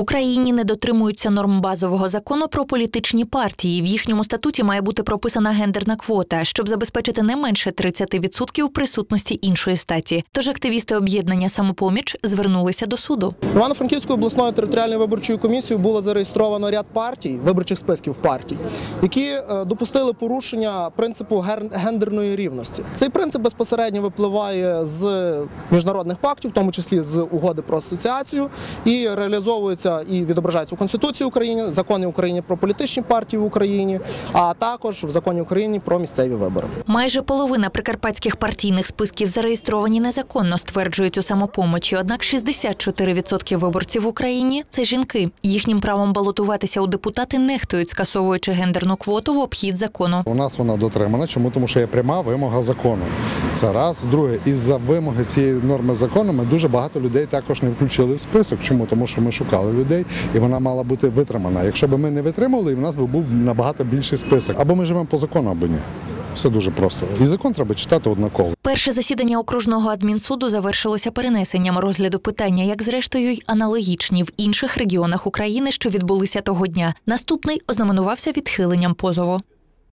Україні не дотримуються норм базового закону про політичні партії. В їхньому статуті має бути прописана гендерна квота, щоб забезпечити не менше 30% присутності іншої статі. Тож активісти об'єднання самопоміч звернулися до суду. Івано-Франківською обласною територіальною виборчою комісією було зареєстровано ряд партій, виборчих списків партій, які е, допустили порушення принципу гендерної рівності. Цей принцип безпосередньо випливає з міжнародних пактів, в тому числі з угоди про асоціацію, і реалізовується і відображається у Конституції України, законі України про політичні партії в Україні, а також в законі України про місцеві вибори. Майже половина прикарпатських партійних списків зареєстровані незаконно, стверджують у самопомочі. Однак 64% виборців в Україні це жінки. Їхнім правом балотуватися у депутати нехтують, скасовуючи гендерну квоту в обхід закону. У нас вона дотримана. Чому? Тому що є пряма вимога закону. Це раз. Друге, із-за вимоги цієї норми закону ми дуже багато людей також не включили в список. Чому? Тому що ми шукали людей, і вона мала бути витримана. Якщо б ми не витримали, в нас би був набагато більший список. Або ми живемо по закону, або ні. Все дуже просто. І закон треба читати однаково. Перше засідання окружного адмінсуду завершилося перенесенням розгляду питання, як зрештою й аналогічні в інших регіонах України, що відбулися того дня. Наступний ознаменувався відхиленням позову.